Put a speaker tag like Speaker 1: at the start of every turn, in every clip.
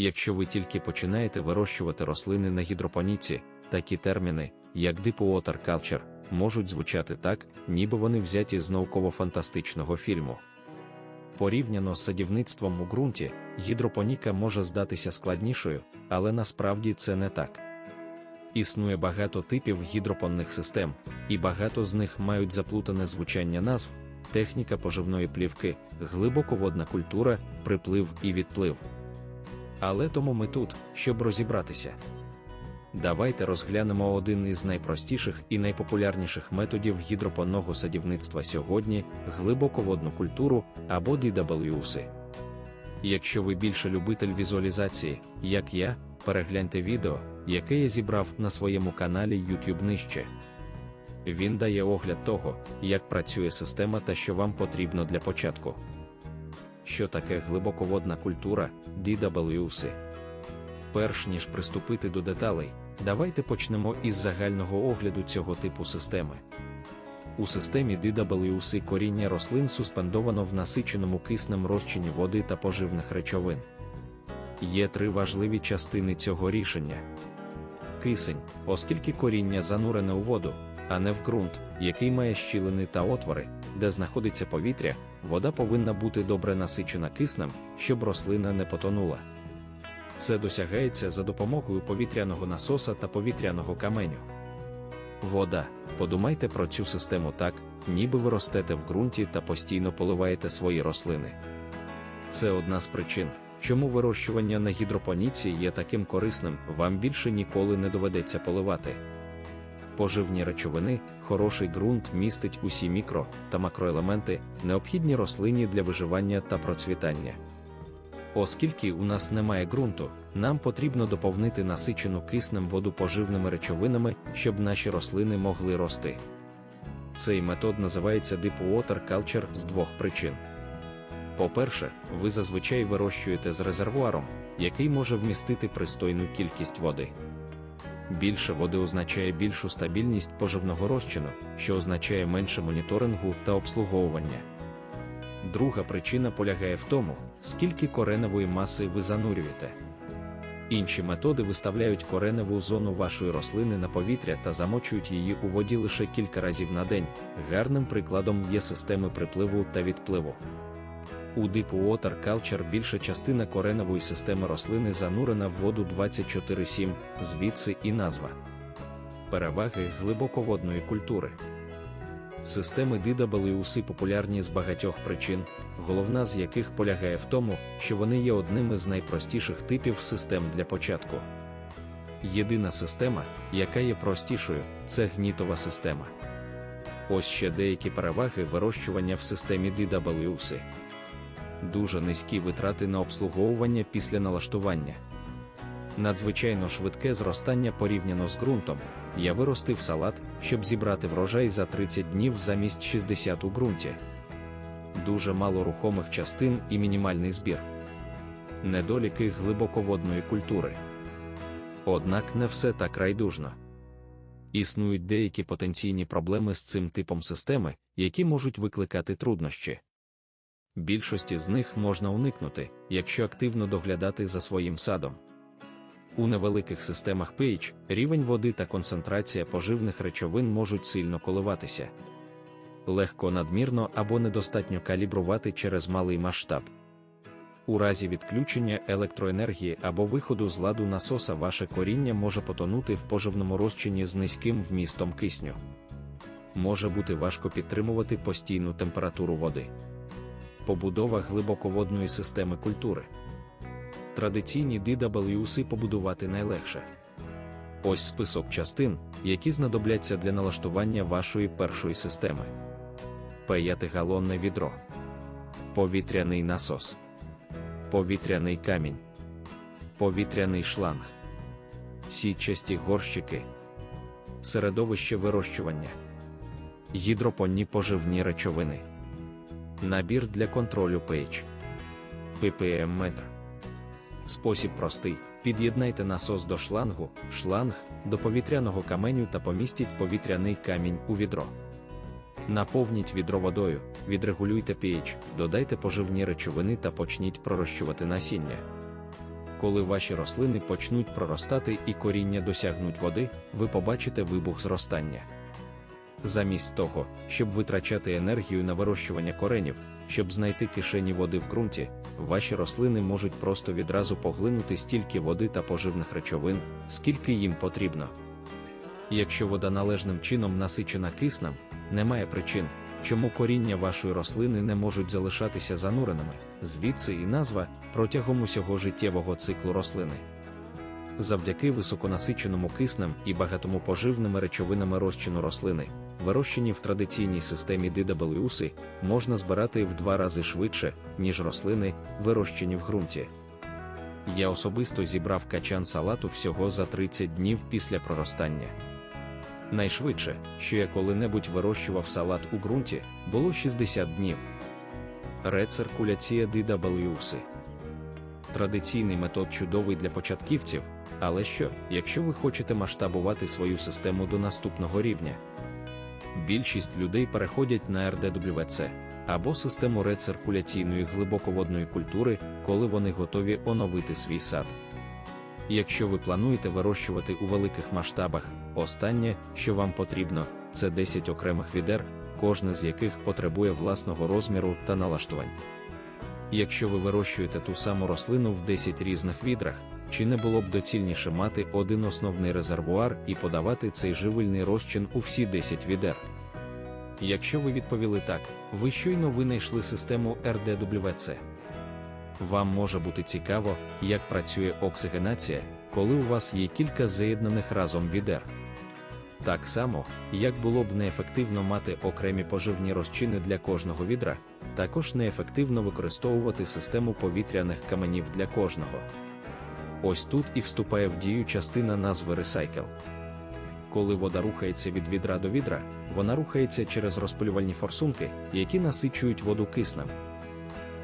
Speaker 1: Якщо ви тільки починаєте вирощувати рослини на гідропоніці, такі терміни, як Deep Water Culture, можуть звучати так, ніби вони взяті з науково-фантастичного фільму. Порівняно з садівництвом у ґрунті, гідропоніка може здатися складнішою, але насправді це не так. Існує багато типів гідропонних систем, і багато з них мають заплутане звучання назв, техніка поживної плівки, глибоководна культура, приплив і відплив. Але тому ми тут, щоб розібратися. Давайте розглянемо один із найпростіших і найпопулярніших методів гідропонного садівництва сьогодні глибоководну культуру або DWS. Якщо ви більше любитель візуалізації, як я, перегляньте відео, яке я зібрав на своєму каналі YouTube нижче. Він дає огляд того, як працює система та що вам потрібно для початку. Що таке глибоководна культура DWS? Перш ніж приступити до деталей, давайте почнемо із загального огляду цього типу системи. У системі DWC коріння рослин суспендовано в насиченому киснем розчині води та поживних речовин. Є три важливі частини цього рішення. Кисень, оскільки коріння занурене у воду, а не в ґрунт, який має щілини та отвори, де знаходиться повітря, вода повинна бути добре насичена киснем, щоб рослина не потонула. Це досягається за допомогою повітряного насоса та повітряного каменю. Вода. Подумайте про цю систему так, ніби ви ростете в ґрунті та постійно поливаєте свої рослини. Це одна з причин, чому вирощування на гідропоніці є таким корисним, вам більше ніколи не доведеться поливати. Поживні речовини, хороший ґрунт містить усі мікро та макроелементи, необхідні рослині для виживання та процвітання. Оскільки у нас немає ґрунту, нам потрібно доповнити насичену киснем воду поживними речовинами, щоб наші рослини могли рости. Цей метод називається Deep Water Culture з двох причин. По-перше, ви зазвичай вирощуєте з резервуаром, який може вмістити пристойну кількість води. Більше води означає більшу стабільність поживного розчину, що означає менше моніторингу та обслуговування. Друга причина полягає в тому, скільки кореневої маси ви занурюєте. Інші методи виставляють кореневу зону вашої рослини на повітря та замочують її у воді лише кілька разів на день. Гарним прикладом є системи припливу та відпливу. У Deep Culture більша частина кореневої системи рослини занурена в воду 24-7, звідси і назва. Переваги глибоководної культури. Системи DWC популярні з багатьох причин, головна з яких полягає в тому, що вони є одним із найпростіших типів систем для початку. Єдина система, яка є простішою, це гнітова система. Ось ще деякі переваги вирощування в системі DWC. Дуже низькі витрати на обслуговування після налаштування. Надзвичайно швидке зростання порівняно з ґрунтом. Я виростив салат, щоб зібрати врожай за 30 днів замість 60 у ґрунті. Дуже мало рухомих частин і мінімальний збір. Недоліки глибоководної культури. Однак не все так райдужно. Існують деякі потенційні проблеми з цим типом системи, які можуть викликати труднощі. Більшості з них можна уникнути, якщо активно доглядати за своїм садом. У невеликих системах pH рівень води та концентрація поживних речовин можуть сильно коливатися. Легко надмірно або недостатньо калібрувати через малий масштаб. У разі відключення електроенергії або виходу з ладу насоса ваше коріння може потонути в поживному розчині з низьким вмістом кисню. Може бути важко підтримувати постійну температуру води. Побудова глибоководної системи культури. Традиційні DWC побудувати найлегше. Ось список частин, які знадобляться для налаштування вашої першої системи: п'ятигалонне відро, повітряний насос, повітряний камінь, повітряний шланг, сітчасті горщики, середовище вирощування, гідропонні поживні речовини, набір для контролю pH, ppm метр Спосіб простий: під'єднайте насос до шлангу, шланг до повітряного каменю та помістіть повітряний камінь у відро. Наповніть відро водою, відрегулюйте pH, додайте поживні речовини та почніть пророщувати насіння. Коли ваші рослини почнуть проростати і коріння досягнуть води, ви побачите вибух зростання. Замість того, щоб витрачати енергію на вирощування коренів, щоб знайти кишені води в ґрунті, ваші рослини можуть просто відразу поглинути стільки води та поживних речовин, скільки їм потрібно. Якщо вода належним чином насичена киснем, немає причин, чому коріння вашої рослини не можуть залишатися зануреними, звідси і назва протягом усього життєвого циклу рослини. Завдяки високонасиченому киснем і багатому поживними речовинами розчину рослини, вирощені в традиційній системі DWS, можна збирати в два рази швидше, ніж рослини, вирощені в ґрунті. Я особисто зібрав качан салату всього за 30 днів після проростання. Найшвидше, що я коли-небудь вирощував салат у ґрунті, було 60 днів. Рециркуляція DWS Традиційний метод чудовий для початківців, але що, якщо ви хочете масштабувати свою систему до наступного рівня? Більшість людей переходять на RDWC або систему рециркуляційної глибоководної культури, коли вони готові оновити свій сад. Якщо ви плануєте вирощувати у великих масштабах, останнє, що вам потрібно, це 10 окремих відер, кожне з яких потребує власного розміру та налаштувань. Якщо ви вирощуєте ту саму рослину в 10 різних відрах, чи не було б доцільніше мати один основний резервуар і подавати цей живильний розчин у всі 10 відер? Якщо ви відповіли так, ви щойно винайшли систему RDWC. Вам може бути цікаво, як працює оксигенація, коли у вас є кілька заєднаних разом відер. Так само, як було б неефективно мати окремі поживні розчини для кожного відра, також неефективно використовувати систему повітряних каменів для кожного. Ось тут і вступає в дію частина назви Recycle. Коли вода рухається від відра до відра, вона рухається через розпилювальні форсунки, які насичують воду киснем.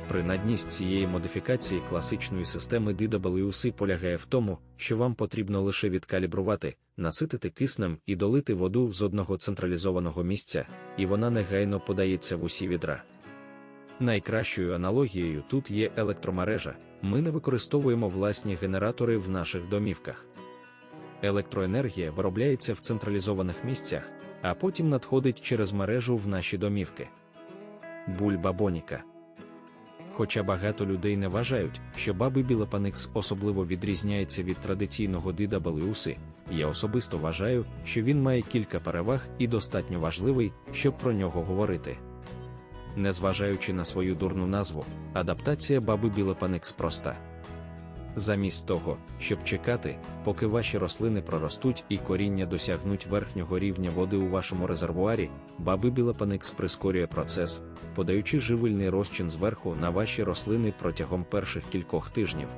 Speaker 1: Принадність цієї модифікації класичної системи DWC полягає в тому, що вам потрібно лише відкалібрувати, наситити киснем і долити воду з одного централізованого місця, і вона негайно подається в усі відра. Найкращою аналогією тут є електромережа, ми не використовуємо власні генератори в наших домівках. Електроенергія виробляється в централізованих місцях, а потім надходить через мережу в наші домівки. Бульба Боніка Хоча багато людей не вважають, що баби Білопаникс особливо відрізняється від традиційного DWC, я особисто вважаю, що він має кілька переваг і достатньо важливий, щоб про нього говорити. Незважаючи на свою дурну назву, адаптація баби Білопаникс проста. Замість того, щоб чекати, поки ваші рослини проростуть і коріння досягнуть верхнього рівня води у вашому резервуарі, баби Білопаникс прискорює процес, подаючи живильний розчин зверху на ваші рослини протягом перших кількох тижнів.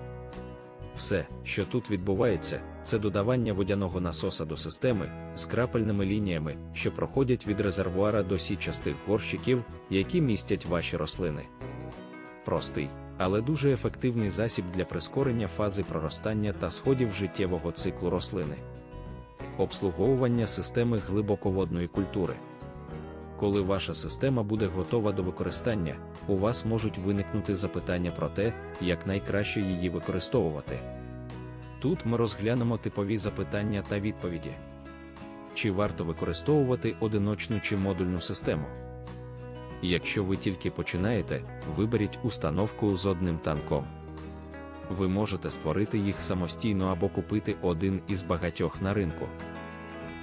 Speaker 1: Все, що тут відбувається, це додавання водяного насоса до системи з крапельними лініями, що проходять від резервуара до січастих горщиків, які містять ваші рослини. Простий але дуже ефективний засіб для прискорення фази проростання та сходів життєвого циклу рослини. Обслуговування системи глибоководної культури. Коли ваша система буде готова до використання, у вас можуть виникнути запитання про те, як найкраще її використовувати. Тут ми розглянемо типові запитання та відповіді. Чи варто використовувати одиночну чи модульну систему? Якщо ви тільки починаєте, виберіть установку з одним танком. Ви можете створити їх самостійно або купити один із багатьох на ринку.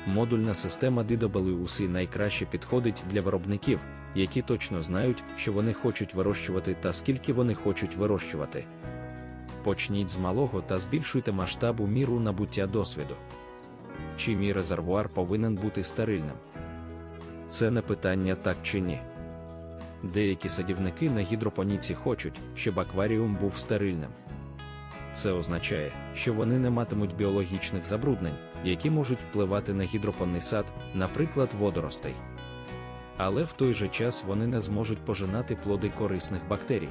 Speaker 1: Модульна система DWC найкраще підходить для виробників, які точно знають, що вони хочуть вирощувати та скільки вони хочуть вирощувати. Почніть з малого та збільшуйте масштабу міру набуття досвіду. Чи мій резервуар повинен бути стерильним? Це не питання так чи ні. Деякі садівники на гідропоніці хочуть, щоб акваріум був стерильним. Це означає, що вони не матимуть біологічних забруднень, які можуть впливати на гідропонний сад, наприклад, водоростей. Але в той же час вони не зможуть пожинати плоди корисних бактерій.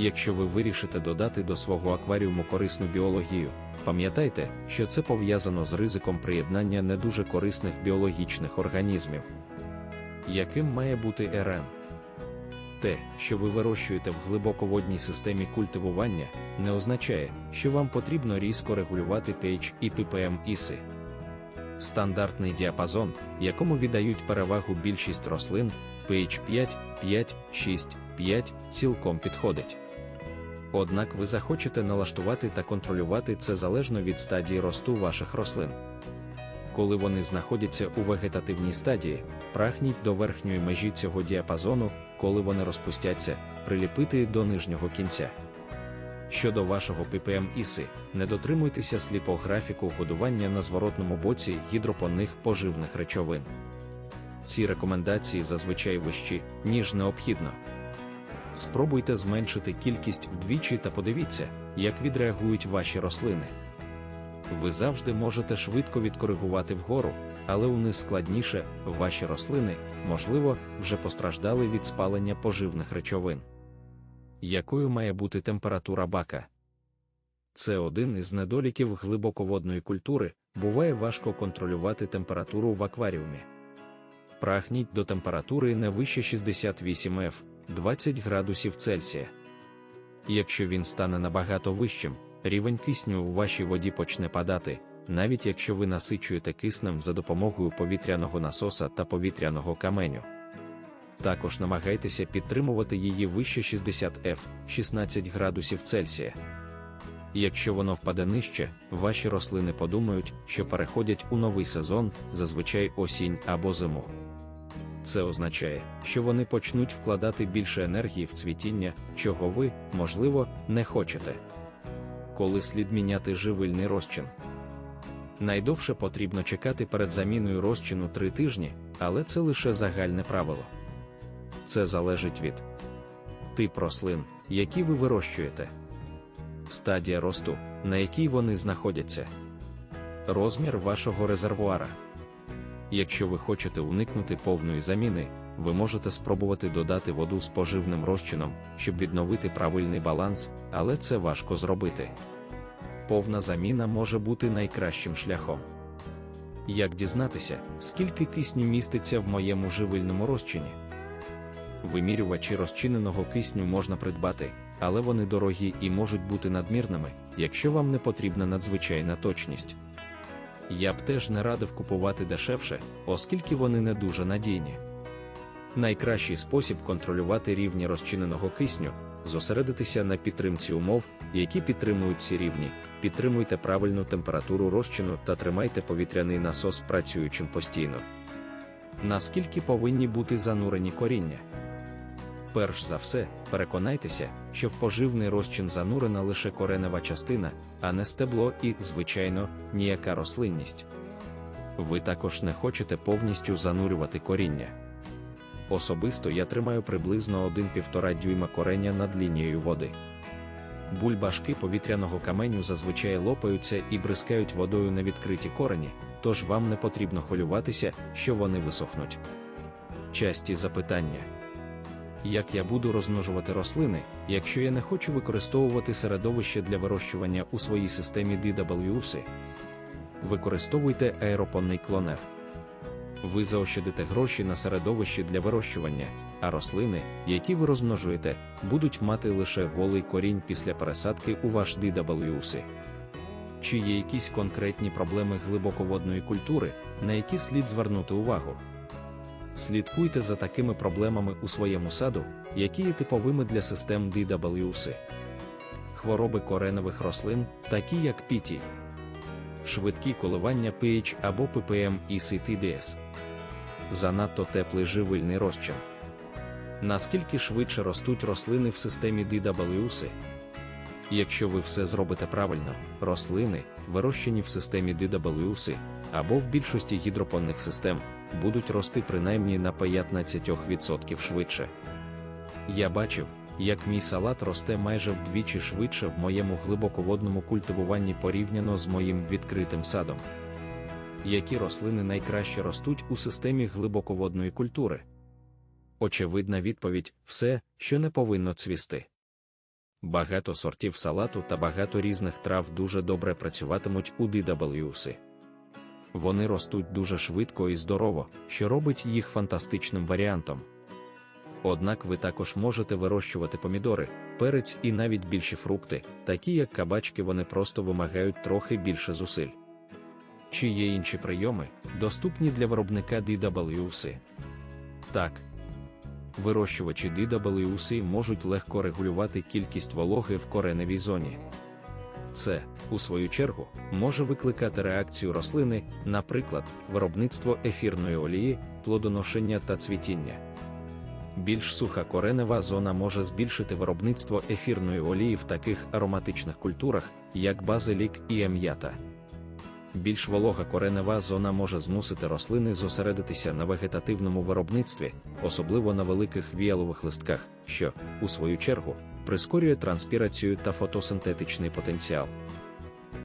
Speaker 1: Якщо ви вирішите додати до свого акваріуму корисну біологію, пам'ятайте, що це пов'язано з ризиком приєднання не дуже корисних біологічних організмів. Яким має бути РН? Те, що ви вирощуєте в глибоководній системі культивування, не означає, що вам потрібно різко регулювати pH і ppm іси. Стандартний діапазон, якому віддають перевагу більшість рослин, pH 5, 5, 6, 5, цілком підходить. Однак ви захочете налаштувати та контролювати це залежно від стадії росту ваших рослин. Коли вони знаходяться у вегетативній стадії, прагніть до верхньої межі цього діапазону, коли вони розпустяться, приліпити до нижнього кінця. Щодо вашого ppm іси, не дотримуйтеся сліпого графіку годування на зворотному боці гідропонних поживних речовин. Ці рекомендації зазвичай вищі, ніж необхідно. Спробуйте зменшити кількість вдвічі та подивіться, як відреагують ваші рослини. Ви завжди можете швидко відкоригувати вгору, але униз складніше, ваші рослини, можливо, вже постраждали від спалення поживних речовин. Якою має бути температура бака? Це один із недоліків глибоководної культури, буває важко контролювати температуру в акваріумі. Прагніть до температури не вище 68 F 20 градусів Цельсія. Якщо він стане набагато вищим, рівень кисню у вашій воді почне падати, навіть якщо ви насичуєте киснем за допомогою повітряного насоса та повітряного каменю. Також намагайтеся підтримувати її вище 60 F 16 градусів Цельсія. Якщо воно впаде нижче, ваші рослини подумають, що переходять у новий сезон, зазвичай осінь або зиму. Це означає, що вони почнуть вкладати більше енергії в цвітіння, чого ви, можливо, не хочете. Коли слід міняти живильний розчин. Найдовше потрібно чекати перед заміною розчину 3 тижні, але це лише загальне правило. Це залежить від тип рослин, які ви вирощуєте, стадія росту, на якій вони знаходяться, розмір вашого резервуара. Якщо ви хочете уникнути повної заміни, ви можете спробувати додати воду з поживним розчином, щоб відновити правильний баланс, але це важко зробити. Повна заміна може бути найкращим шляхом. Як дізнатися, скільки кисню міститься в моєму живильному розчині? Вимірювачі розчиненого кисню можна придбати, але вони дорогі і можуть бути надмірними, якщо вам не потрібна надзвичайна точність. Я б теж не радив купувати дешевше, оскільки вони не дуже надійні. Найкращий спосіб контролювати рівні розчиненого кисню зосередитися на підтримці умов, які підтримують ці рівні, підтримуйте правильну температуру розчину та тримайте повітряний насос працюючим постійно. Наскільки повинні бути занурені коріння? Перш за все, переконайтеся, що в поживний розчин занурена лише коренева частина, а не стебло і, звичайно, ніяка рослинність. Ви також не хочете повністю занурювати коріння. Особисто я тримаю приблизно 1,5 дюйма корення над лінією води. Бульбашки повітряного каменю зазвичай лопаються і бризкають водою на відкриті корені, тож вам не потрібно хвилюватися, що вони висохнуть. Часті запитання. Як я буду розмножувати рослини, якщо я не хочу використовувати середовище для вирощування у своїй системі DWC? Використовуйте аеропонний клонер. Ви заощадите гроші на середовище для вирощування, а рослини, які ви розмножуєте, будуть мати лише голий корінь після пересадки у ваш DWC. Чи є якісь конкретні проблеми глибоководної культури, на які слід звернути увагу? Слідкуйте за такими проблемами у своєму саду, які є типовими для систем DWC. Хвороби кореневих рослин, такі як пітій, швидкі коливання pH або ppm і CTDS. Занадто теплий живильний розчин. Наскільки швидше ростуть рослини в системі DWC? Якщо ви все зробите правильно, рослини, вирощені в системі DWC, або в більшості гідропонних систем, будуть рости принаймні на 15% швидше. Я бачив, як мій салат росте майже вдвічі швидше в моєму глибоководному культивуванні порівняно з моїм відкритим садом. Які рослини найкраще ростуть у системі глибоководної культури? Очевидна відповідь все, що не повинно цвісти. Багато сортів салату та багато різних трав дуже добре працюватимуть у DWC. Вони ростуть дуже швидко і здорово, що робить їх фантастичним варіантом. Однак ви також можете вирощувати помідори, перець і навіть більші фрукти, такі як кабачки, вони просто вимагають трохи більше зусиль. Чи є інші прийоми, доступні для виробника DWC? Так. Вирощувачі DWC можуть легко регулювати кількість вологи в кореневій зоні. Це, у свою чергу, може викликати реакцію рослини, наприклад, виробництво ефірної олії, плодоношення та цвітіння. Більш суха коренева зона може збільшити виробництво ефірної олії в таких ароматичних культурах, як базилік і ем'ята. Більш волога коренева зона може змусити рослини зосередитися на вегетативному виробництві, особливо на великих віялових листках, що, у свою чергу, прискорює транспірацію та фотосинтетичний потенціал.